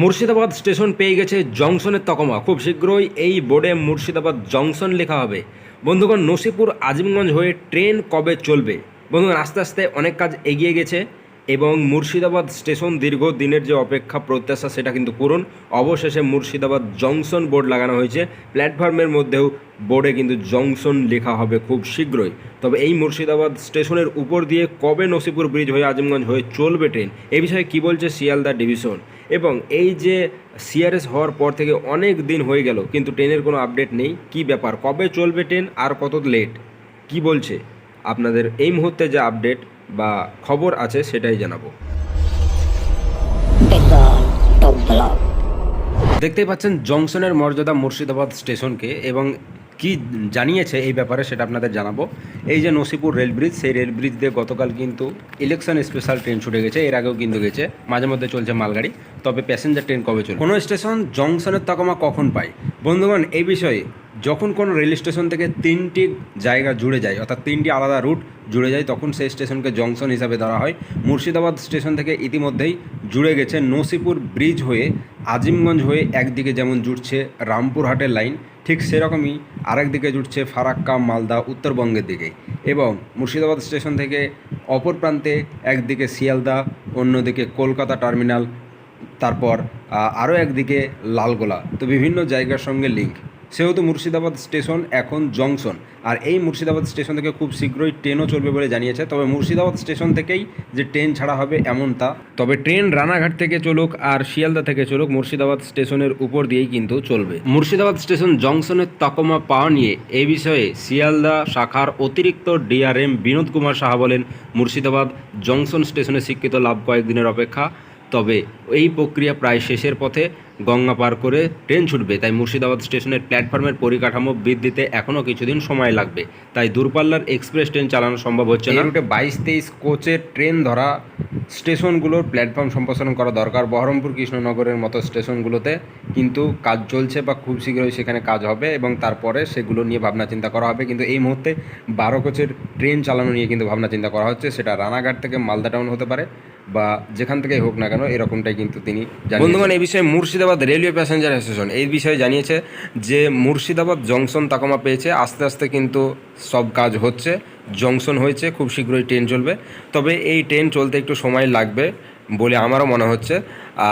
Murshidabad station পেয়ে গেছে জংশনের তকমা। খুব শীঘ্রই এই বোর্ডে মুর্শিদাবাদ জংশন লেখা হবে। বন্ধুগণ, নসিপুর, আজিমগঞ্জ হয়ে ট্রেন কবে চলবে? বন্ধুগণ, আস্তে আস্তে অনেক কাজ এগিয়ে গেছে। এবং মুর্শিদাবাদ স্টেশন দীর্ঘ দিনের যে অপেক্ষা প্রত্যাশা সেটা কিন্তু পূরণ। অবশেষে মুর্শিদাবাদ জংশন বোর্ড লাগানো হয়েছে। প্ল্যাটফর্মের মধ্যেও বোর্ডে কিন্তু জংশন লেখা হবে খুব শীঘ্রই। তবে এই মুর্শিদাবাদ স্টেশনের উপর দিয়ে কবে নসিপুর ব্রিজ হয়ে আজিমগঞ্জ হয়ে চলবে ট্রেন, এ বিষয়ে কী বলছে শিয়ালদা ডিভিশন? এবং এই যে সিআরএস হওয়ার পর থেকে অনেক দিন হয়ে গেল, কিন্তু ট্রেনের কোনো আপডেট নেই। কি ব্যাপার? কবে চলবে ট্রেন? আর কত লেট? কি বলছে? আপনাদের এই মুহূর্তে যে আপডেট বা খবর আছে সেটাই জানাব. দেখতেই পাচ্ছেন জংশনের মর্যাদা মুর্শিদাবাদ স্টেশনকে এবং কি জানিয়েছে এই ব্যাপারে সেটা আপনাদের জানাব। এই যে নসিপুর রেল ব্রিজ, সেই রেল ব্রিজ দিয়ে গতকাল কিন্তু ইলেকশন স্পেশাল ট্রেন ছুটে গেছে, এর আগেও কিন্তু গেছে। মাঝে মধ্যে চলছে মালগাড়ি, তবে প্যাসেঞ্জার ট্রেন কবে চলবে? কোনো স্টেশন জংশনের তকমা কখন পায়? বন্ধুগণ, এই বিষয়ে যখন কোনো রেল স্টেশন থেকে তিনটি জায়গা জুড়ে যায়, অর্থাৎ তিনটি আলাদা রুট জুড়ে যায়, তখন সেই স্টেশনকে জংশন হিসাবে ধরা হয়। মুর্শিদাবাদ স্টেশন থেকে ইতিমধ্যেই জুড়ে গেছে নসিপুর ব্রিজ হয়ে, আজিমগঞ্জ হয়ে একদিকে যেমন জুড়ছে রামপুরহাটের লাইন, ঠিক সেরকমই আরেকদিকে জুটছে ফারাক্কা, মালদা, উত্তরবঙ্গের দিকে। এবং মুর্শিদাবাদ স্টেশন থেকে অপর প্রান্তে একদিকে শিয়ালদা, অন্যদিকে কলকাতা টার্মিনাল, তারপর আরও একদিকে লালগোলা। তো বিভিন্ন জায়গার সঙ্গে লিঙ্ক সেহেতু মুর্শিদাবাদ স্টেশন এখন জংশন। আর এই মুর্শিদাবাদ স্টেশন থেকে খুব শীঘ্রই ট্রেনও চলবে বলে জানিয়েছে। তবে মুর্শিদাবাদ স্টেশন থেকেই যে ট্রেন ছাড়া হবে এমন তা। তবে ট্রেন রানাঘাট থেকে চলুক আর শিয়ালদা থেকে চলুক মুর্শিদাবাদ স্টেশনের উপর দিয়েই কিন্তু চলবে। মুর্শিদাবাদ স্টেশন জংশনের তকমা পাওয়া নিয়ে এ বিষয়ে শিয়ালদা শাখার অতিরিক্ত ডিআরএম বিনোদ কুমার সাহা বলেন, মুর্শিদাবাদ জংশন স্টেশনে স্বীকৃত লাভ কয়েকদিনের অপেক্ষা। তবে এই প্রক্রিয়া প্রায় শেষের পথে গঙ্গা পার করে ট্রেন ছুটবে, তাই মুর্শিদাবাদ স্টেশনের প্ল্যাটফর্মের পরিকাঠামো বৃদ্ধিতে এখনও কিছুদিন সময় লাগবে। তাই দূরপাল্লার এক্সপ্রেস ট্রেন চালানো সম্ভব হচ্ছে না। রুটে বাইশ তেইশ কোচের ট্রেন ধরা স্টেশনগুলোর প্ল্যাটফর্ম সম্প্রসারণ করা দরকার। বহরমপুর, কৃষ্ণনগরের মতো স্টেশনগুলোতে কিন্তু কাজ চলছে বা খুব শীঘ্রই সেখানে কাজ হবে এবং তারপরে সেগুলো নিয়ে ভাবনা চিন্তা করা হবে। কিন্তু এই মুহূর্তে বারো কোচের ট্রেন চালানো নিয়ে কিন্তু ভাবনা চিন্তা করা হচ্ছে। সেটা রানাঘাট থেকে মালদা টাউন হতে পারে। বা যেখান থেকেই হোক না কেন, এরকমটাই কিন্তু তিনি বন্ধুগণ, এই বিষয়ে মুর্শিদাবাদ রেলওয়ে প্যাসেঞ্জার অ্যাসোসিয়েশন এই বিষয়ে জানিয়েছে যে মুর্শিদাবাদ জংশন তাকমা পেয়েছে, আস্তে আস্তে কিন্তু সব কাজ হচ্ছে, জংশন হয়েছে, খুব শীঘ্রই ট্রেন চলবে। তবে এই ট্রেন চলতে একটু সময় লাগবে বলে আমারও মনে হচ্ছে।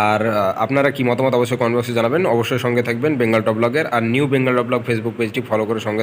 আর আপনারা কি মতামত অবশ্যই কমেন্ট বক্সে জানাবেন। অবশ্যই সঙ্গে থাকবেন বেঙ্গল টপ ব্লগের আর new Bengal top blog Facebook পেজটি ফলো করে সঙ্গে থাকবেন